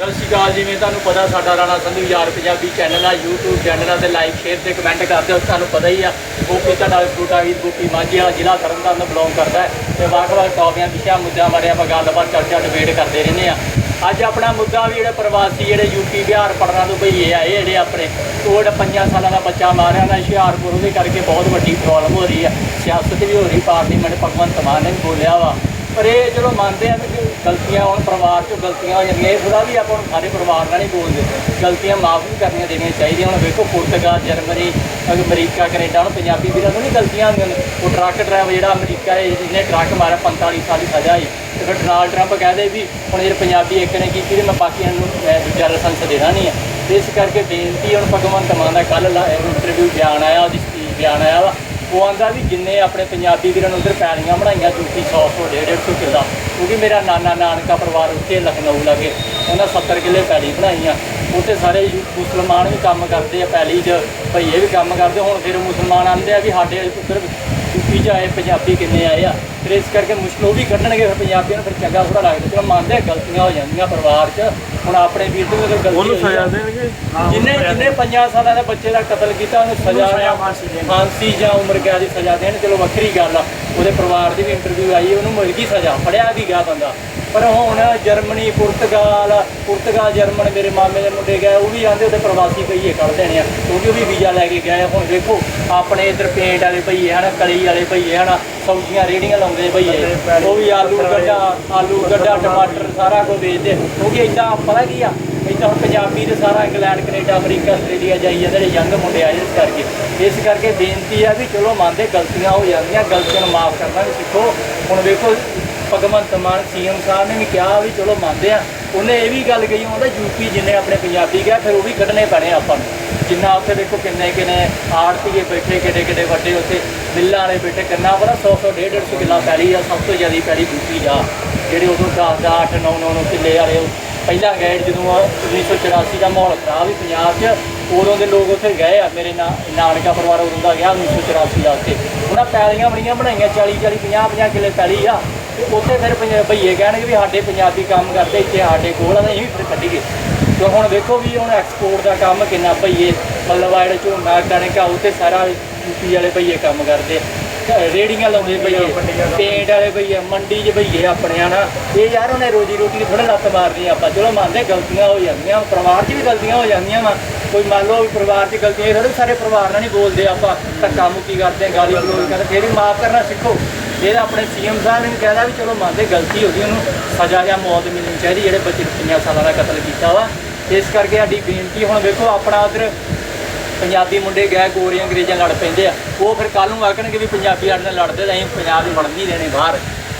ਸਤਿ ਸ਼੍ਰੀ ਅਕਾਲ, ਜਿਵੇਂ ਤੁਹਾਨੂੰ ਪਤਾ ਸਾਡਾ ਰਾਣਾ ਸੰਧੂ ਯਾਰ ਪੰਜਾਬੀ ਚੈਨਲ ਆ, YouTube ਚੈਨਲ ਆ, ਤੇ ਲਾਈਕ ਸ਼ੇਅਰ ਤੇ ਕਮੈਂਟ ਕਰਦੇ ਹੋ, ਤੁਹਾਨੂੰ ਪਤਾ ਹੀ ਆ, ਉਹ ਕੀਤਾ ਨਾਲ ਛੋਟਾ ਵੀਰ ਗੋਪੀ ਮਾਝੀ ਵਾਲਾ ਜ਼ਿਲ੍ਹਾ ਤਰਨਤਾਰਨ ਤੋਂ ਬਿਲੋਂਗ ਕਰਦਾ ਹੈ। ਤੇ ਵੱਖ-ਵੱਖ ਟੌਪਿਕਾਂ ਵਿਸ਼ਿਆਂ ਮੁੱਦਿਆਂ ਬਾਰੇ ਆਪਾਂ ਗੱਲਬਾਤ, ਚਰਚਾ ਡਿਬੇਟ ਕਰਦੇ ਰਹਿੰਦੇ ਆ। ਅੱਜ ਆਪਣਾ ਮੁੱਦਾ ਵੀ ਜਿਹੜੇ ਪ੍ਰਵਾਸੀ, ਜਿਹੜੇ ਯੂਪੀ ਬਿਹਾਰ ਪਟਨਾ ਤੋਂ ਭਈਏ ਆਏ, ਜਿਹੜੇ ਆਪਣੇ ਉਹ ਜਿਹੜਾ ਪੰਜਾਂ ਸਾਲਾਂ ਦਾ ਬੱਚਾ ਮਾਰਿਆ ਨਾ, ਹੁਸ਼ਿਆਰਪੁਰ ਉਹਦੇ ਕਰਕੇ ਬਹੁਤ ਵੱਡੀ ਪ੍ਰੋਬਲਮ ਹੋ ਰਹੀ ਆ। ਸਿਆਸਤ ਵੀ ਹੋ ਰਹੀ, ਪਾਰਲੀਮੈਂਟ ਭਗਵੰਤ ਮਾਨ ਨੇ ਵੀ ਬੋਲਿਆ ਵਾ। ਪਰ ਇਹ ਚਲੋ ਮੰਨਦੇ ਆ ਵੀ ਗਲਤੀਆਂ ਹੁਣ ਪਰਿਵਾਰ 'ਚੋਂ ਗਲਤੀਆਂ ਹੋ ਜਾਂਦੀਆਂ, ਇਹ ਥੋੜਾ ਵੀ ਆਪਾਂ ਹੁਣ ਸਾਰੇ ਪਰਿਵਾਰ ਨਾਲ ਨਹੀਂ ਬੋਲਦੇ ਗਲਤੀਆਂ ਮਾਫ ਵੀ ਕਰਨੀਆਂ ਦੇਣੀਆਂ ਚਾਹੀਦੀਆਂ ਹੁਣ ਵੇਖੋ ਪੁਰਤਗਾਲ, ਜਰਮਨੀ, ਅਮਰੀਕਾ, ਕੈਨੇਡਾ, ਹੁਣ ਪੰਜਾਬੀ ਵੀਰਾਂ ਨੂੰ ਨਹੀਂ ਗਲਤੀਆਂ ਹੁੰਦੀਆਂ ਉਹ ਟਰੱਕ ਡਰਾਈਵਰ ਜਿਹੜਾ ਅਮਰੀਕਾ ਹੈ, ਜਿਹਨੇ ਟਰੱਕ ਮਾਰਿਆ 45 ਸਾਲ ਦੀ ਸਜ਼ਾ ਹੈ। ਤੇ ਫਿਰ ਡੋਨਾਲਡ ਟਰੰਪ ਕਹਦੇ ਵੀ, ਹੁਣ ਜਿਹੜੇ ਪੰਜਾਬੀ ਇੱਕ ਨੇ ਕੀਤੀ ਤੇ ਮੈਂ ਬਾਕੀਆਂ ਨੂੰ, ਮੈਂ ਦੂਜਾ ਲਾਇਸੈਂਸ ਦੇਣਾ ਨਹੀਂ ਹੈ। ਇਸ ਕਰਕੇ ਬੇਨਤੀ ਹੁਣ ਭਗਵੰਤ ਮਾਨ ਦਾ ਕੱਲ ਇੰਟਰਵਿਊ ਬਿਆਨ ਆਇਆ, ਉਹਦੀ ਸਪੀਚ ਬਿਆਨ ਆਇਆ ਵਾ। ਉਹ ਆਂਦਾ ਵੀ ਜਿੰਨੇ ਆਪਣੇ ਪੰਜਾਬੀ ਵੀਰਾਂ ਨੂੰ ਉਧਰ ਪੈਲੀਆਂ ਬਣਾਈਆਂ ਜੂਤੀ 100 100 150 ਸੌ ਕਿੱਲਾ ਕਿਉਂਕਿ ਮੇਰਾ ਨਾਨਾ ਨਾਨਕਾ ਪਰਿਵਾਰ ਉੱਥੇ ਲਖਨਊ ਲਾਗੇ, ਉਹਨਾਂ 70 ਕਿੱਲੇ ਪੈਲੀ ਬਣਾਈਆਂ। ਉੱਥੇ ਸਾਰੇ ਯੂ- ਮੁਸਲਮਾਨ ਵੀ ਕੰਮ ਕਰਦੇ ਆ, ਪੈਲੀ 'ਚ ਭਈਏ ਵੀ ਕੰਮ ਕਰਦੇ, ਹੁਣ ਫਿਰ ਮੁਸਲਮਾਨ ਆਂਦੇ ਆ ਵੀ ਸਾਡੇ ਉੱਧਰ ਯੂਪੀ 'ਚ ਆਏ ਪੰਜਾਬੀ ਕਿੰਨੇ ਆਏ ਆ। ਫਿਰ ਇਸ ਕਰਕੇ ਮੁਸ਼ਕਲ ਉਹ ਵੀ ਕੱਢਣਗੇ ਫਿਰ ਪੰਜਾਬੀਆਂ ਨੂੰ ਫਿਰ ਚੰਗਾ ਥੋੜਾ ਲੱਗਦਾ। ਚਲੋ ਮੰਨਦੇ ਆ ਗਲਤੀਆਂ ਹੋ ਜਾਂਦੀਆਂ ਪਰਿਵਾਰ 'ਚ। ਹੁਣ ਆਪਣੇ ਵੀਰ ਤੋਂ ਵੀ ਅਗਰ ਗਲਤੀ ਉਹਨੂੰ ਹੋਈ ਆ- ਸਜ਼ਾ ਦੇਣਗੇ ਜਿੰਨੇ ਜਿੰਨੇ 50 ਸਾਲਾਂ ਦੇ ਬੱਚੇ ਦਾ ਕਤਲ ਕੀਤਾ ਉਹਨੂੰ ਸਜ਼ਾ ਸਜ਼ਾ ਫਾਂਸੀ ਦੇਣੀ। ਫਾਂਸੀ ਜਾਂ ਉਮਰ ਕੈਦ ਦੀ ਸਜ਼ਾ ਦੇਣ ਚਲੋ ਵੱਖਰੀ ਗੱਲ ਆ। ਉਹਦੇ ਪਰਿਵਾਰ ਦੀ ਵੀ ਇੰਟਰਵਿਊ ਆਈ ਉਹਨੂੰ ਮਿਲ ਗਈ ਸਜ਼ਾ ਫੜਿਆ ਵੀ ਗਿਆ ਬੰਦਾ। ਪਰ ਹੁਣ ਜਰਮਨੀ ਪੁਰਤਗਾਲ ਪੁਰਤਗਾਲ ਜਰਮਨ ਮੇਰੇ ਮਾਮੇ ਦੇ ਮੁੰਡੇ ਗਏ ਉਹ ਵੀ ਆਂਦੇ ਉਹਦੇ ਪ੍ਰਵਾਸੀ ਭਈਏ ਕੱਢ ਦੇਣੇ ਆ। ਕਿਉਂਕਿ ਉਹ ਵੀ ਵੀਜ਼ਾ ਲੈ ਕੇ ਗਏ। ਹੁਣ ਵੇਖੋ ਆਪਣੇ ਇਧਰ ਪੇਂਟ ਵਾਲੇ ਭਈਏ ਹਨ ਕਲੀ ਵਾਲੇ ਭਈਏ ਹਨ ਸਬਜ਼ੀਆਂ ਰੇੜੀਆਂ ਲਾਉਂਦੇ ਭਈਏ। ਉਹ ਵੀ ਆਲੂ ਗੱਡਾ ਆਲੂ ਗੱਡਾ ਟਮਾਟਰ ਸਾਰਾ ਕੁਝ ਵੇਚਦੇ। ਕਿਉਂਕਿ ਇਦਾਂ ਪਤਾ ਕੀ ਆ ਇੱਦਾਂ ਹੁਣ ਪੰਜਾਬੀ ਦੇ ਸਾਰਾ ਇੰਗਲੈਂਡ ਕੈਨੇਡਾ ਅਮਰੀਕਾ ਆਸਟ੍ਰੇਲੀਆ ਜਾਈ ਜਾਂਦੇ ਨੇ ਯੰਗ ਮੁੰਡੇ ਆ ਇਸ ਕਰਕੇ। ਇਸ ਕਰਕੇ ਬੇਨਤੀ ਆ ਵੀ ਚਲੋ ਮੰਨਦੇ ਗਲਤੀਆਂ ਹੋ ਜਾਂਦੀਆਂ ਗਲਤੀਆਂ ਨੂੰ ਮਾਫ ਕਰਨਾ ਵੀ ਸਿੱਖੋ। ਹੁਣ ਵੇਖੋ ਭਗਵੰਤ ਮਾਨ ਸੀਐਮ ਸਾਹਿਬ ਨੇ ਵੀ ਕਿਹਾ ਵੀ ਚਲੋ ਮੰਨਦੇ ਆ। ਉਹਨੇ ਇਹ ਵੀ ਗੱਲ ਕਹੀ, ਉਹਦਾ ਯੂਪੀ ਜਿੰਨੇ ਆਪਣੇ ਪੰਜਾਬੀ ਗਿਆ ਫਿਰ ਉਹ ਵੀ ਕੱਢਣੇ ਪੈਣੇ ਆਪਾਂ ਨੂੰ। ਜਿੰਨਾ ਉੱਥੇ ਦੇਖੋ ਕਿੰਨੇ ਕਿੰਨੇ ਆੜਤੀਏ ਬੈਠੇ, ਕਿੱਡੇ ਕਿੱਡੇ ਵੱਡੇ ਉੱਥੇ ਮਿੱਲਾਂ ਵਾਲੇ ਬੈਠੇ, ਕਿੰਨਾ ਬੜਾ 100 100 150 150 ਕਿੱਲਾ ਪੈਲੀ ਆ, ਸਭ ਤੋਂ ਜ਼ਿਆਦਾ ਪੈਲੀ ਯੂਪੀ ਜਾ। ਜਿਹੜੇ ਉਦੋਂ 10 10 8 9 9 ਕਿੱਲੇ ਵਾਲੇ ਉਹ ਪਹਿਲਾਂ ਗਏ ਜਦੋਂ 1984 ਦਾ ਮਾਹੌਲ ਖਰਾਬ ਸੀ ਪੰਜਾਬ 'ਚ। ਉਦੋਂ ਦੇ ਲੋਕ ਉੱਥੇ ਗਏ ਆ, ਮੇਰੇ ਨਾ, ਨਾਨਕਾ ਪਰਿਵਾਰ ਉਦੋਂ ਦਾ ਗਿਆ 1984 ਦਾ ਉੱਥੇ। ਉਹਨਾਂ ਪੈਲੀਆਂ ਬੜੀਆਂ ਬਣਾਈਆਂ 40 40 50 50 ਕਿੱਲੇ ਪੈਲੀ ਆ। ਉੱਥੇ ਫਿਰ ਪੰਜਾ- ਭਈਏ ਕਹਿਣਗੇ ਵੀ ਸਾਡੇ ਪੰਜਾਬੀ ਕੰਮ ਕਰਦੇ ਇੱਥੇ ਸਾਡੇ ਕੋਲ ਆ ਤਾਂ ਅਸੀਂ ਵੀ ਫਿਰ ਕੱਢੀਏ। ਤੇ ਹੁਣ ਵੇਖੋ ਵੀ ਹੁਣ ਐਕਸਪੋਰਟ ਦਾ ਕੰਮ ਕਿੰਨਾ ਭਈਏ ਮਤਲਬ ਆ ਜਿਹੜੇ ਝੋਨਾ ਕਣਕ ਆ ਉੱਥੇ ਸਾਰਾ ਯੂਪੀ ਵਾਲੇ ਭਈਏ ਕੰਮ ਕਰਦੇ। ਰੇੜੀਆਂ ਲਾਉਂਦੇ ਭਈਏ ਪੇਂਟ ਵਾਲੇ ਭਈਏ ਮੰਡੀ 'ਚ ਭਈਏ ਆਪਣੇ ਆ ਨਾ ਇਹ ਯਾਰ ਉਹਨੇ ਰੋਜੀ ਰੋਟੀ ਥੋੜਾ ਲੱਤ ਮਾਰਨੀ ਆ ਆਪਾਂ। ਚਲੋ ਮੰਨਦੇ ਗਲਤੀਆਂ ਹੋ ਜਾਂਦੀਆਂ ਪਰਿਵਾਰ 'ਚ ਵੀ ਗਲਤੀਆਂ ਹੋ ਜਾਂਦੀਆਂ ਵਾ। ਕੋਈ ਮੰਨ ਲਓ ਵੀ ਪਰਿਵਾਰ 'ਚ ਗਲਤੀਆਂ ਥੋੜ੍ਹੇ ਸਾਰੇ ਪਰਿਵਾਰ ਨਾਲ ਨਹੀਂ ਬੋਲਦੇ ਆਪਾਂ ਧੱਕਾ ਮੁੱਕੀ ਕਰਦੇ ਗਾਲੀ ਗਲੋਚ ਕਰਦੇ ਫਿਰ ਵੀ ਮਾਫ ਕਰਨਾ ਸਿੱਖੋ। ਇਹ ਤਾਂ ਆਪਣੇ ਸੀਐਮ ਸਾਹਿਬ ਨੇ ਵੀ ਕਹਿਦਾ ਵੀ ਚਲੋ ਮੰਨਦੇ ਗਲਤੀ ਹੋ ਗਈ, ਉਹਨੂੰ ਸਜ਼ਾ ਜਾਂ ਮੌਤ ਮਿਲਣੀ ਚਾਹੀਦੀ, ਜਿਹੜੇ ਬੱਚੇ ਨੂੰ 50 ਸਾਲਾਂ ਦਾ ਕਤਲ ਕੀਤਾ ਵਾ। ਇਸ ਕਰਕੇ ਸਾਡੀ ਬੇਨਤੀ, ਹੁਣ ਵੇਖੋ ਆਪਣਾ ਉਧਰ ਪੰਜਾਬੀ ਮੁੰਡੇ ਗਏ ਗੋਰੇ ਅੰਗਰੇਜ਼ਾਂ ਲੜ ਪੈਂਦੇ ਆ। ਉਹ ਫਿਰ ਕੱਲ ਨੂੰ ਆਖਣਗੇ ਵੀ ਪੰਜਾਬੀ ਸਾਡੇ ਨਾਲ ਲੜਦੇ ਤਾਂ ਅਸੀਂ ਪੰਜਾਬ ਹੀ ਵੜਨ ਨਹੀਂ ਦੇਣੇ ਬਾਹਰ।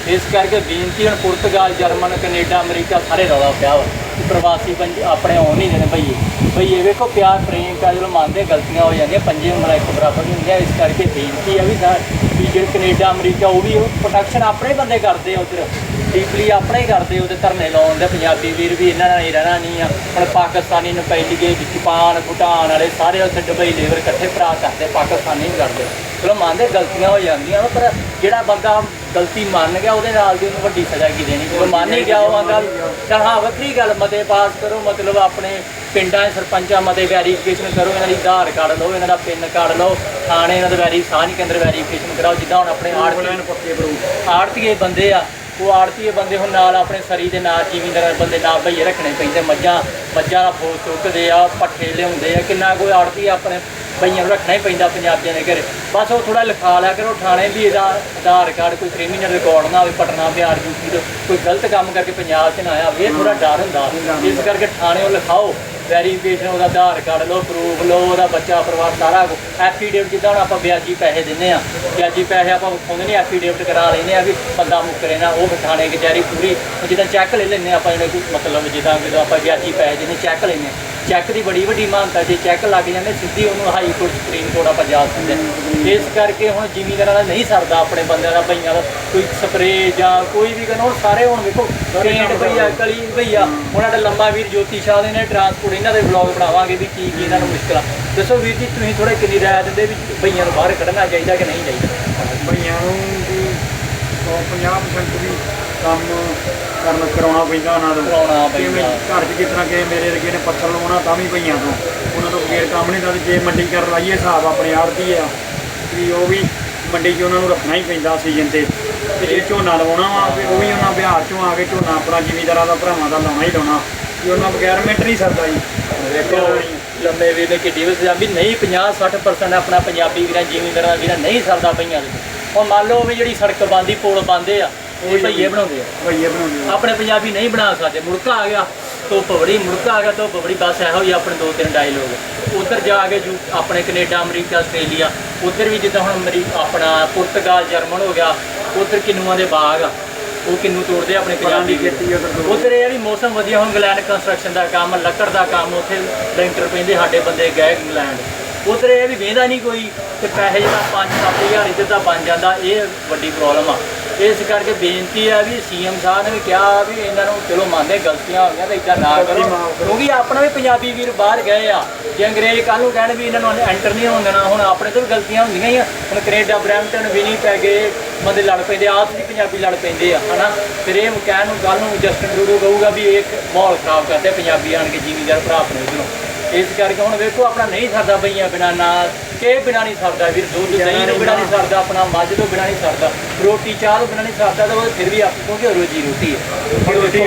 ਇਸ ਕਰਕੇ ਬੇਨਤੀ, ਹੁਣ ਪੁਰਤਗਾਲ, ਜਰਮਨ, ਕੈਨੇਡਾ, ਅਮਰੀਕਾ ਸਾਰੇ ਰੌਲਾ ਪਿਆ ਵਾ ਪ੍ਰਵਾਸੀ ਪੰਜ ਆਪਣੇ ਆਉਣ ਨਹੀਂ ਦੇਣੇ ਭਈਏ। ਭਈਏ, ਵੇਖੋ ਪਿਆਰ, ਪ੍ਰੇਮ ਕਾ ਜਦੋਂ ਮੰਨਦੇ ਗਲਤੀਆਂ ਹੋ ਜਾਂਦੀਆਂ, ਪੰਜੇ ਉਂਗਲਾਂ ਇੱਕ ਬਰਾਬਰ ਨਹੀਂ ਹੁੰਦੀਆਂ। ਇਸ ਕਰਕੇ ਬੇਨਤੀ ਆ ਵੀ ਸਰ ਵੀ ਜਿਹੜੇ ਕੈਨੇਡਾ ਅਮਰੀਕਾ ਉਹ ਵੀ ਪ੍ਰੋਟੈਕਸ਼ਨ ਆਪਣੇ ਬੰਦੇ ਕਰਦੇ ਆ ਉਧਰ। ਡੀਪਲੀ ਆਪਣੇ ਹੀ ਕਰਦੇ ਉਹਦੇ ਧਰਨੇ ਲਾਉਣ ਦੇ ਪੰਜਾਬੀ ਵੀਰ ਵੀ ਇਹਨਾਂ ਨਾਲ ਹੀ ਰਹਿਣਾ ਨਹੀਂ ਆ। ਹੁਣ ਪਾਕਿਸਤਾਨੀ ਨੂੰ ਪਹਿਲੀ ਗਏ ਜਪਾਨ, ਭੂਟਾਨ ਵਾਲੇ ਸਾਰੇ ਉੱਥੇ ਦੁਬਈ ਲੇਬਰ ਇਕੱਠੇ ਭਰਾ ਕਰਦੇ, ਪਾਕਿਸਤਾਨੀ ਵੀ ਕਰਦੇ। ਚਲੋ ਮੰਨਦੇ ਗਲਤੀਆਂ ਹੋ ਜਾਂਦੀਆਂ ਪਰ ਜਿਹੜਾ ਬੰਦਾ ਗਲਤੀ ਮੰਨ ਗਿਆ ਉਹਦੇ ਨਾਲ ਦੀ ਉਹਨੂੰ ਵੱਡੀ ਸਜ਼ਾ ਕੀ ਦੇਣੀ। ਜਦੋਂ ਮੰਨ ਹੀ ਗਿਆ ਉਹ ਆਂਦਾ ਚਲ ਹਾਂ ਵੱਖਰੀ ਗੱਲ ਮਤੇ ਪਾਸ ਕਰੋ ਮਤਲਬ ਆਪਣੇ ਪਿੰਡਾਂ ਦੇ ਸਰਪੰਚਾਂ ਮਤੇ ਵੈਰੀਫਿਕੇਸ਼ਨ ਕਰੋ ਇਹਨਾਂ ਦੀ ਆਧਾਰ ਕਾਰਡ ਲਓ ਇਹਨਾਂ ਦਾ ਪਿੰਨ ਕਾਰਡ ਲਓ ਥਾਣੇ ਇਹਨਾਂ ਦਾ ਵੈਰੀ ਸਾਂਝ ਕੇਂਦਰ ਵੈਰੀਫਿਕੇਸ਼ਨ ਕਰਾਓ ਜਿੱਦਾਂ ਹੁਣ ਆਪਣੇ ਆੜਤੀ ਆੜਤੀਏ ਬੰਦੇ ਆ ਉਹ ਆੜਤੀਏ ਬੰਦੇ ਹੁਣ ਨਾਲ ਆਪਣੇ ਸਰੀ ਦੇ ਨਾਲ ਜ਼ਿਮੀਂਦਾਰ ਬੰਦੇ ਨਾਲ ਭਈਏ ਰੱਖਣੇ ਪੈਂਦੇ ਮੱਝਾਂ ਮੱਝਾਂ ਦਾ ਫੋਲ ਚੁੱਕਦੇ ਆ ਪੱਠੇ ਲਿਆਉਂਦੇ ਆ ਕਿੰਨਾ ਕੋਈ ਆੜਤੀ ਆਪਣੇ ਭਈਆਂ ਨੂੰ ਰੱਖਣਾ ਹੀ ਪੈਂਦਾ ਪੰਜਾਬੀਆਂ ਦੇ ਘਰੇ। ਬਸ ਉਹ ਥੋੜਾ ਲਿਖਾ ਲਿਆ ਕਰੋ, ਥਾਣੇ ਵੀ ਇਹਦਾ ਆਧਾਰ ਕਾਰਡ ਕੋਈ ਕ੍ਰਿਮੀਨਲ ਰਿਕਾਰਡ ਨਾ ਹੋਵੇ, ਪਟਨਾ ਬਿਹਾਰ ਯੂਪੀ ਤੋਂ ਕੋਈ ਗਲਤ ਕੰਮ ਕਰਕੇ ਪੰਜਾਬ 'ਚ ਨਾ ਆਇਆ ਹੋਵੇ ਇਹ ਥੋੜਾ ਡਰ ਹੁੰਦਾ। ਇਸ ਕਰਕੇ ਥਾਣੇ ਉਹ ਲਿਖਾਓ ਵੈਰੀਫਿਕੇਸ਼ਨ ਉਹਦਾ ਆਧਾਰ ਕਾਰਡ ਲਓ ਪ੍ਰੂਫ ਲਓ, ਉਹਦਾ ਬੱਚਾ, ਪਰਿਵਾਰ ਸਾਰਾ ਐਫੀਡੇਵਿਟ ਜਿੱਦਾਂ ਹੁਣ ਆਪਾਂ ਵਿਆਜੀ ਪੈਸੇ ਦਿੰਨੇ ਆ ਵਿਆਜੀ ਪੈਸੇ ਆਪਾਂ ਵਿਖਾਉਂਦੇ ਨਹੀਂ ਐਫੀਡੇਵਿਟ ਕਰਾ ਲੈਨੇ ਆ ਵੀ ਬੰਦਾ ਮੁੱਕਰੇ ਨਾ, ਉਹ ਫਿਰ ਕਚਹਿਰੀ ਪੂਰੀ, ਜਿੱਦਾਂ ਚੈੱਕ ਲੈ ਲੈਨੇ ਆਪਾਂ ਜਿਹੜੇ ਮਤਲਬ ਜਿੱਦਾਂ ਜਦੋਂ ਆਪਾਂ ਵਿਆਜੀ ਪੈਸੇ ਦਿੰਨੇ ਚੈੱਕ ਲੈਨੇ ਚੈੱਕ ਦੀ ਬੜੀ ਵੱਡੀ ਮਾਨਤਾ ਜੇ ਚੈੱਕ ਲੱਗ ਜਾਂਦੇ ਸਿੱਧੀ ਉਹਨੂੰ ਹਾਈ ਕੋਰਟ ਸੁਪਰੀਮ ਕੋਰਟ ਆਪਾਂ ਜਾ ਸਕਦੇ। ਇਸ ਕਰਕੇ ਹੁਣ ਜ਼ਿਮੀਂਦਾਰਾਂ ਦਾ ਨਹੀਂ ਸਰਦਾ ਆਪਣੇ ਬੰਦਿਆਂ ਦਾ ਭਈਆਂ ਦਾ। ਕੋਈ ਸਪਰੇ ਜਾਂ ਕੋਈ ਵੀ ਹੁਣ ਸਾਰੇ ਹੁਣ ਵੇਖੋ ਪੇਂਟ ਭਈਆ ਕਲੀ ਭਈਆ। ਉਹਨਾਂ ਦਾ ਲੰਮਾ ਵੀਰ ਜੋਤੀ ਸ਼ਾਹ ਦੇ ਨੇ ਟਰਾਂਸਪੋਰਟ ਇਹਨਾਂ ਦੇ ਵਲੌਗ ਬਣਾਵਾਂਗੇ ਵੀ ਕੀ ਕੀ ਇਹਨਾਂ ਨੂੰ ਮੁਸ਼ਕਲਾਂ ਦੱਸੋ ਵੀਰ ਜੀ ਤੁਸੀਂ ਥੋੜਾ ਕਿੰਨੀ ਰਾਇ ਦਿੰਦੇ ਵੀ ਭਈਆਂ ਨੂੰ ਬਾਹਰ ਕੱਢਣਾ ਚਾਹੀਦਾ ਕਿ ਨਹੀਂ ਚਾਹੀਦਾ? ਬਈਆਂ ਨੂੰ ਵੀ 50% ਵੀ ਕੰਮ ਕਰਨ ਕਰਾਉਣਾ ਪੈਂਦਾ ਉਹਨਾਂ ਤੋਂ ਕਰਾਉਣਾ ਪੈਂਦਾ। ਘਰ 'ਚ ਤਰ੍ਹਾਂ ਕਿ ਮੇਰੇ ਵਰਗੇ ਨੇ ਪੱਥਰ ਲਵਾਉਣਾ ਤਾਂ ਵੀ ਪਈਆਂ ਤੋਂ। ਉਹਨਾਂ ਤੋਂ ਬਗੈਰ ਕੰਮ ਨਹੀਂ ਦਾ ਜੇ ਮੰਡੀ ਕਰ ਲਾਈਏ ਹਿਸਾਬ ਆਪਣੇ ਆੜਤੀ ਆ। ਵੀ ਉਹ ਵੀ ਮੰਡੀ 'ਚ ਉਹਨਾਂ ਨੂੰ ਰੱਖਣਾ ਹੀ ਪੈਂਦਾ ਸੀਜ਼ਨ ਤੇ। ਤੇ ਜੇ ਝੋਨਾ ਲਵਾਉਣਾ ਵਾ ਤੇ ਉਹ ਵੀ ਉਹਨਾਂ ਬਿਹਾਰ 'ਚੋਂ ਆ ਕੇ ਝੋਨਾ ਆਪਣਾ ਜ਼ਿਮੀਂਦਾਰਾਂ ਦਾ ਭਰਾਵਾਂ ਦਾ ਲਾਉਣਾ ਹੀ ਲਾਉਣਾ। ਵੀ ਉਹਨਾਂ ਬਗੈਰ ਮਿੰਟ ਨਹੀਂ ਸਰਦਾ ਜੀ। ਵੇਖੋ ਲੰਮੇ ਵੀ ਨੇ ਕਿੱਡੀ ਵੀ ਪੰਜਾਬੀ ਨਹੀਂ 50 60% ਆਪਣਾ ਪੰਜਾਬੀ ਵੀਰਾਂ ਜ਼ਿਮੀਂਦਾਰਾਂ ਵੀਰਾਂ ਨਹੀਂ ਸਰਦਾ ਪਈਆਂ। ਦੇ ਹੁਣ ਮੰਨ ਲਓ ਵੀ ਜਿਹੜੀ ਸੜਕ ਬੰਦੀ ਪੁਲ ਬੰਦੇ ਆ। ਉਹ ਭਈਏ ਬਣਾਉਂਦੇ ਆ। ਭਈਏ ਬਣਾਉਂਦੇ ਆ। ਆਪਣੇ ਪੰਜਾਬੀ ਨਹੀਂ ਬਣਾ ਸਕਦੇ। ਮੁੜਕਾ ਆ ਗਿਆ ਧੁੱਪ ਬੜੀ ਮੁੜਕਾ ਆ ਗਿਆ ਧੁੱਪ ਬੜੀ। ਬਸ ਇਹੋ ਹੀ ਆਪਣੇ ਦੋ ਤਿੰਨ ਡਾਇਲੋਗ ਉੱਧਰ ਜਾ ਕੇ ਜੂ ਆਪਣੇ ਕੈਨੇਡਾ ਅਮਰੀਕਾ ਆਸਟ੍ਰੇਲੀਆ ਉੱਧਰ ਵੀ ਜਿੱਦਾਂ ਹੁਣ ਅਮਰੀ ਆਪਣਾ ਪੁਰਤਗਾਲ ਜਰਮਨ ਹੋ ਗਿਆ ਉੱਧਰ ਕਿੰਨੂਆਂ ਦੇ ਬਾਗ ਆ। ਉਹ ਕਿੰਨੂ ਤੋੜਦੇ ਆ ਆਪਣੇ ਪੰਜਾਬੀ ਦੀ। ਖੇਤੀ ਉੱਧਰ ਤੋਂ। ਉੱਧਰ ਇਹ ਆ ਵੀ ਮੌਸਮ ਵਧੀਆ ਹੁਣ ਇੰਗਲੈਂਡ ਕੰਸਟਰਕਸ਼ਨ ਦਾ ਕੰਮ ਲੱਕੜ ਦਾ ਕੰਮ ਉੱਥੇ ਲੈਂਟਰ ਪੈਂਦੇ ਸਾਡੇ ਬੰਦੇ ਗਏ ਇੰਗਲੈਂਡ ਉੱਧਰ ਇਹ ਆ ਵੀ ਵੇਂਦਾ ਨਹੀਂ ਕੋਈ ਤੇ ਪੈਸੇ ਜਿਹੜਾ 5-7000 ਇੱਧਰ ਦਾ ਬਣ ਜਾਂਦਾ ਇਹ ਵੱਡੀ ਪ੍ਰੋਬਲਮ ਆ। ਇਸ ਕਰਕੇ ਬੇਨਤੀ ਆ ਵੀ ਸੀਐਮ ਸਾਹਿਬ ਨੇ ਵੀ ਕਿਹਾ ਵੀ ਇਹਨਾਂ ਨੂੰ ਚਲੋ ਮੰਨਦੇ ਗਲਤੀਆਂ ਹੋ ਗਈਆਂ ਤਾਂ ਇਦਾਂ ਨਾ ਕਰੋ। ਕਿਉਂਕਿ ਆਪਣਾ ਵੀ ਪੰਜਾਬੀ ਵੀਰ ਬਾਹਰ ਗਏ ਆ। ਜੇ ਅੰਗਰੇਜ਼ ਕੱਲ ਨੂੰ ਕਹਿਣ ਵੀ ਇਹਨਾਂ ਨੂੰ ਐਂਟਰ ਨਹੀਂ ਹੋਣ ਦੇਣਾ ਹੁਣ ਆਪਣੇ ਤੋਂ ਵੀ ਗਲਤੀਆਂ ਹੁੰਦੀਆਂ ਹੀ ਆ। ਹੁਣ ਕੈਨੇਡਾ ਬਰੈਂਪਟਨ ਵਿਨੀ ਪੈ ਗਏ ਬੰਦੇ ਲੜ ਪੈਂਦੇ ਆਪ ਵੀ ਪੰਜਾਬੀ ਲੜ ਪੈਂਦੇ ਆ ਹਨਾ? ਫਿਰ ਇਹ ਕਹਿਣ ਨੂੰ ਗੱਲ ਨੂੰ ਜਸਟਿਨ ਟਰੂਡੋ ਕਹੂਗਾ ਵੀ ਇਹ ਮਾਹੌਲ ਖਰਾਬ ਕਰਦੇ ਪੰਜਾਬੀ ਆਣ ਕੇ ਜ਼ਿਮੀਂਦਾਰ ਭਰਾ ਆਪਣੇ ਉਧਰੋਂ ਇਸ ਕਰਕੇ ਹੁਣ ਵੇਖੋ ਆਪਣਾ ਨਹੀਂ ਸਰਦਾ ਪਈਆਂ ਬਿਨਾ ਨਾ ਕੇ ਬਿਨਾ ਨਹੀਂ ਸਰਦਾ ਵੀਰ ਦੁੱਧ ਦਹੀਂ ਤੋਂ ਬਿਨਾ ਨਹੀਂ ਸਰਦਾ ਆਪਣਾ ਮੱਝ ਤੋਂ ਬਿਨਾ ਨਹੀਂ ਸਰਦਾ ਰੋਟੀ ਚਾਹ ਤੋਂ ਬਿਨਾ ਨਹੀਂ ਸਰਦਾ ਤਾਂ ਉਹ ਫਿਰ ਵੀ ਆਪ ਕਿਉਂਕਿ ਰੋਜੀ ਰੋਟੀ ਹੈ। ਰੋਟੀ।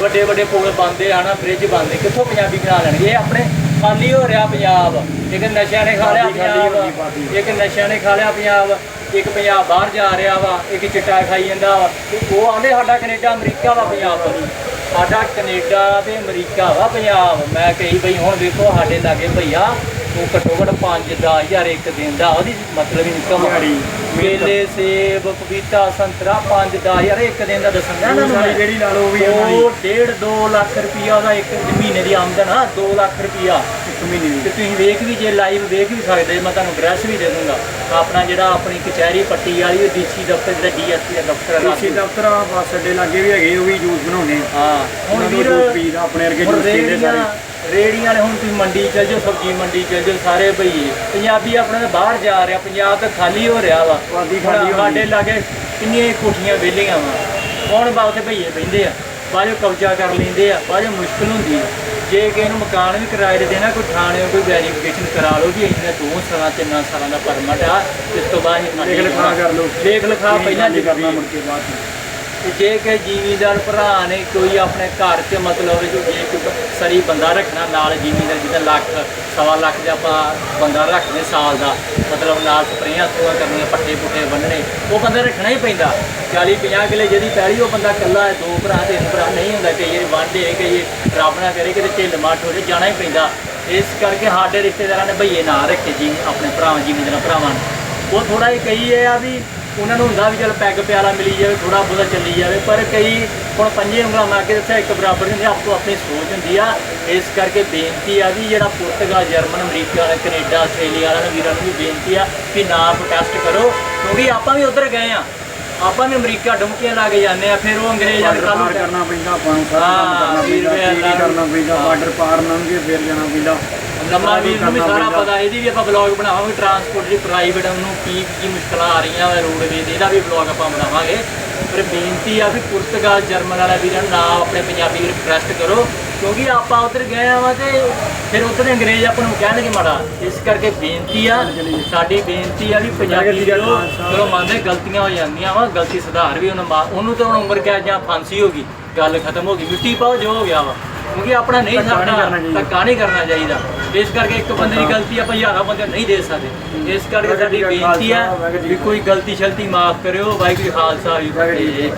ਵੱਡੇ ਵੱਡੇ ਪੁਲ ਬੰਦੇ ਆ ਨਾ ਫ੍ਰਿਜ ਬੰਦੇ ਕਿੱਥੋਂ ਪੰਜਾਬੀ ਬਣਾ ਲੈਣਗੇ? ਇਹ ਆਪਣੇ ਖਾਲੀ ਹੋ ਰਿਹਾ ਪੰਜਾਬ। ਇੱਕ ਨਸ਼ਿਆਂ ਨੇ ਖਾ ਲਿਆ ਪੰਜਾਬ। ਇੱਕ ਨਸ਼ਿਆਂ ਨੇ ਖਾ ਲਿਆ ਪੰਜਾਬ। ਇੱਕ ਪੰਜਾਬ ਬਾਹਰ ਜਾ ਰਿਹਾ ਵਾ ਇੱਕ ਚਿੱਟਾ ਖਾਈ ਜਾਂਦਾ ਵਾ। ਉਹ ਆਂਦੇ ਸਾਡਾ ਕੈਨੇਡਾ ਅਮਰੀਕਾ ਵਾ ਪੰਜਾਬ ਸਾਡਾ ਕੈਨੇਡਾ ਤੇ ਅਮਰੀਕਾ ਵਾ ਪੰਜਾਬ। ਮੈਂ ਕਹੀ ਬਈ ਹੁਣ ਵੇਖੋ ਸਾਡੇ ਲਾਗੇ ਭਈਆ ਤੂੰ ਘੱਟੋ ਘੱਟ 5 ਹਜ਼ਾਰ ਇੱਕ ਦਿਨ ਦਾ ਉਹਦੀ ਮਤਲਬ ਹੀ ਨਿਕਮ ਦਿਹਾੜੀ, ਮੇਲੇ ਸੇਬ ਪਪੀਤਾ ਸੰਤਰਾ 5 ਹਜ਼ਾਰ ਇੱਕ ਦਿਨ ਦਾ ਦੱਸਣ ਇਹਨਾਂ ਨੂੰ। ਜਿਹੜੀ ਲਾ ਲਓ ਉਹ ਵੀ ਉਹ ਡੇਢ 2 ਲੱਖ ਰੁਪਈਆ ਉਹਦਾ ਇੱਕ ਮਹੀਨੇ ਦੀ ਆਮਦਨ ਆ 2 ਲੱਖ ਰੁਪਈਆ। ਇੱਕ ਮਹੀਨੇ ਦੀ। ਤੇ ਤੁਸੀਂ ਵੇਖ ਵੀ ਜੇ ਲਾਈਵ ਵੇਖ ਵੀ ਸਕਦੇ ਜੇ ਮੈਂ ਤੁਹਾਨੂੰ ਐਡਰੈਸ ਵੀ ਦੇ ਦੂੰਗਾ। ਆਪਣਾ ਜਿਹੜਾ ਆਪਣੀ ਕਚਹਿਰੀ ਪੱਟੀ ਵਾਲੀ ਉਹ ਡੀਸੀ ਦਫ਼ਤਰ ਜਿਹੜਾ ਡੀਐਸਪੀ ਦਾ ਦਫ਼ਤਰ ਹੈ ਡੀਸੀ ਦਫ਼ਤਰ ਆ ਬੱਸ ਅੱਡੇ ਲਾਗੇ ਵੀ ਹੈਗੇ ਉਹ ਵੀ ਜੂਸ ਬਣਾਉਣੇ ਹਾਂ। ਹੁਣ ਵੀਰ ਆਪਣੇ ਵਰਗੇ ਜੂਸ ਪੀਂਦੇ ਸਾਰੇ। ਰੇੜੀਆਂ ਵਾਲੇ ਹੁਣ ਤੁਸੀਂ ਮੰਡੀ ਚੱਲ ਜਾਓ ਸਬਜ਼ੀ ਮੰਡੀ ਚੱਲ ਜਾਓ ਸਾਰੇ ਭਈਏ ਪੰਜਾਬੀ ਆਪਣਾ ਤਾਂ ਬਾਹਰ ਜਾ ਰਿਹਾ ਪੰਜਾਬ ਤਾਂ ਖਾਲੀ ਹੋ ਰਿਹਾ ਵਾ। ਸਾਡੇ। ਲਾਗੇ ਕਿੰਨੀਆਂ ਕੋਠੀਆਂ ਵਿਹਲੀਆਂ ਵਾ। ਕੌਣ ਬਾਗ ਤੇ ਭਈਏ ਬਹਿੰਦੇ ਆ? ਬਾਜੋ ਕਬਜ਼ਾ ਕਰ ਲੈਂਦੇ ਆ ਬਾਜੋ ਮੁਸ਼ਕਲ ਹੁੰਦੀ ਆ। ਜੇ ਕਿਸੇ ਨੂੰ ਮਕਾਨ ਵੀ ਕਿਰਾਏ ਤੇ ਦੇਣਾ ਕੋਈ ਥਾਣੇ ਕੋਈ ਵੈਰੀਫਿਕੇਸ਼ਨ ਕਰਾ ਲਓ ਵੀ ਇੰਨੇ ਦੋ ਸਾਲਾਂ ਤਿੰਨਾਂ ਸਾਲਾਂ ਦਾ ਪਰਮਿਟ ਆ ਇਸ ਤੋਂ ਬਾਅਦ ਹੀ ਲੇਖ ਲਿਖਾ ਕਰ ਲਓ ਲੇਖ ਲਿਖਾ ਪਹਿਲਾਂ ਨਹੀਂ ਕਰਨਾ। ਮੁੜ ਕੇ ਬਾਅਦ ਤੇ ਜੇ ਕਿ ਜ਼ਿਮੀਂਦਾਰ ਭਰਾ ਨੇ ਕੋਈ ਆਪਣੇ ਘਰ 'ਚ ਮਤਲਬ ਜੇ ਕੋਈ ਸਰੀ ਬੰਦਾ ਰੱਖਣਾ ਨਾਲ ਜ਼ਿਮੀਂਦਾਰ ਜਿੱਦਾਂ ਲੱਖ ਸਵਾ ਲੱਖ ਦਾ ਆਪਾਂ ਬੰਦਾ ਰੱਖਦੇ ਸਾਲ ਦਾ ਮਤਲਬ ਨਾਲ ਸਪਰੇਆਂ ਸਪਰੂਆਂ ਕਰਨੀਆਂ, ਪੱਠੇ ਪੁੱਠੇ ਬੰਨਣੇ ਉਹ ਬੰਦਾ ਰੱਖਣਾ ਹੀ ਪੈਂਦਾ। 40 50 ਕਿਲੇ ਜਿਹਦੀ ਪੈਲੀ, ਉਹ ਬੰਦਾ ਇਕੱਲਾ ਹੈ, ਦੋ ਭਰਾ ਤਿੰਨ ਭਰਾ, ਨਹੀਂ ਹੁੰਦਾ ਕਈ ਵਾਰੀ ਵਾਂਢੇ ਕਈ ਵਾਰੀ ਰੱਬ ਨਾ ਕਰੇ, ਕਿਤੇ ਢਿੱਲ ਮੱਠ ਹੋ ਜਾਏ ਜਾਣਾ ਹੀ ਪੈਂਦਾ। ਇਸ ਕਰਕੇ ਸਾਡੇ ਰਿਸ਼ਤੇਦਾਰਾਂ ਨੇ ਭਈਏ ਨਾ ਰੱਖੇ ਜੀ, ਆਪਣੇ ਭਰਾਵਾਂ ਜ਼ਿਮੀਂਦਾਰਾਂ ਭਰਾਵਾਂ ਨੇ। ਉਹ ਥੋੜਾ ਜਿਹਾ ਕਈ ਇਹ ਆ ਵੀ ਉਹਨਾਂ ਨੂੰ ਹੁੰਦਾ ਵੀ ਚਲ ਪੈਗ ਪਿਆਲਾ ਮਿਲੀ ਜਾਵੇ ਥੋੜਾ ਬਹੁਤਾ ਚੱਲੀ ਜਾਵੇ ਪਰ ਕਈ ਹੁਣ ਪੰਜੇ ਉਂਗਲਾਂ ਮਾਰ ਕੇ ਦੱਸਿਆ ਇੱਕ ਬਰਾਬਰ ਨਹੀਂ ਹੁੰਦੀ ਆਪੋ ਆਪਣੀ ਸੋਚ ਹੁੰਦੀ ਆ। ਇਸ ਕਰਕੇ ਬੇਨਤੀ ਆ ਵੀ ਜਿਹੜਾ ਪੁਰਤਗਾਲ ਜਰਮਨ ਅਮਰੀਕਾ ਵਾਲਾ ਕੈਨੇਡਾ ਆਸਟ੍ਰੇਲੀਆ ਵਾਲਿਆਂ ਨੂੰ ਵੀਰਾਂ ਨੂੰ ਵੀ ਬੇਨਤੀ ਆ ਕਿ ਨਾ ਪ੍ਰੋਟੈਸਟ ਕਰੋ ਕਿਉਂਕਿ ਆਪਾਂ ਵੀ ਉਧਰ ਗਏ ਆ। ਆਪਾਂ ਵੀ ਅਮਰੀਕਾ ਡੁਮਕੀਆਂ ਲਾ ਕੇ ਜਾਂਦੇ ਆ ਫਿਰ ਉਹ ਅੰਗਰੇਜ਼ਾਂ ਪਾਰ ਕਰਨਾ ਪੈਂਦਾ ਆਪਾਂ ਨੂੰ ਕਰਨਾ ਪੈਂਦਾ ਕਰਨਾ ਪੈਂਦਾ। ਬਾਰਡਰ ਪਾਰ ਲੰਘੇ ਫਿਰ ਜਾਣਾ ਪੈਂਦਾ। ਨੰਮਾ ਵੀਰ ਨੂੰ ਵੀ ਸਾਰਾ। ਪਤਾ ਇਹਦੀ ਵੀ ਆਪਾਂ ਬਲੌਗ ਬਣਾਵਾਂਗੇ ਟਰਾਂਸਪੋਰਟ ਦੀ ਪ੍ਰਾਈਵੇਟ ਨੂੰ ਕੀ ਕੀ ਮੁਸ਼ਕਲਾਂ ਆ ਰਹੀਆਂ ਰੋਡਵੇਜ਼ ਦੇ ਇਹਦਾ ਵੀ ਬਲੌਗ ਆਪਾਂ ਬਣਾਵਾਂਗੇ। ਪਰ ਬੇਨਤੀ ਆ ਵੀ ਪੁਰਤਗਾਲ ਜਰਮਨ ਵਾਲਾ ਵੀਰਾਂ ਨੂੰ ਆਪਣੇ ਪੰਜਾਬੀ ਵੀਰ ਰਿਕਵੈਸਟ ਕਰੋ ਕਿਉਂਕਿ ਆਪਾਂ ਉਧਰ ਗਏ ਆ ਵਾ ਤੇ ਫਿਰ ਉਧਰ ਦੇ ਅੰਗਰੇਜ਼ ਆਪਾਂ ਨੂੰ ਕਹਿਣਗੇ ਮਾੜਾ। ਇਸ ਕਰਕੇ ਬੇਨਤੀ ਆ ਸਾਡੀ ਬੇਨਤੀ ਆ ਵੀ ਪੰਜਾਬੀ ਵੀਰੋ ਚਲੋ ਮੰਨਦੇ ਗਲਤੀਆਂ ਹੋ ਜਾਂਦੀਆਂ ਵਾ ਗਲਤੀ ਸੁਧਾਰ ਵੀ ਉਹਨੂੰ ਉਹਨੂੰ ਤਾਂ ਹੁਣ ਉਮਰ ਕੈਦ ਜਾਂ ਫਾਂਸੀ ਹੋ ਗਈ ਗੱਲ ਖਤਮ ਹੋ ਗਈ ਮਿੱਟੀ ਪਾਓ ਜੋ ਹੋ ਗਿਆ ਵਾ। ਕਿਉਂਕਿ ਆਪਣਾ ਨਹੀਂ ਸਾਡਾ। ਧੱਕਾ ਨਹੀਂ ਕਰਨਾ ਚਾਹੀਦਾ। ਇਸ ਕਰਕੇ ਇੱਕ ਬੰਦੇ ਦੀ ਗਲਤੀ ਆਪਾਂ ਹਜ਼ਾਰਾਂ ਬੰਦੇ ਨਹੀਂ ਦੇ ਸਕਦੇ। ਇਸ ਕਰਕੇ ਸਾਡੀ ਬੇਨਤੀ ਆ ਵੀ ਕੋਈ ਗਲਤੀ ਸ਼ਲਤੀ ਮਾਫ ਕਰਿਓ ਵਾਹਿਗੁਰੂ ਖਾਲਸਾ। ਜੀ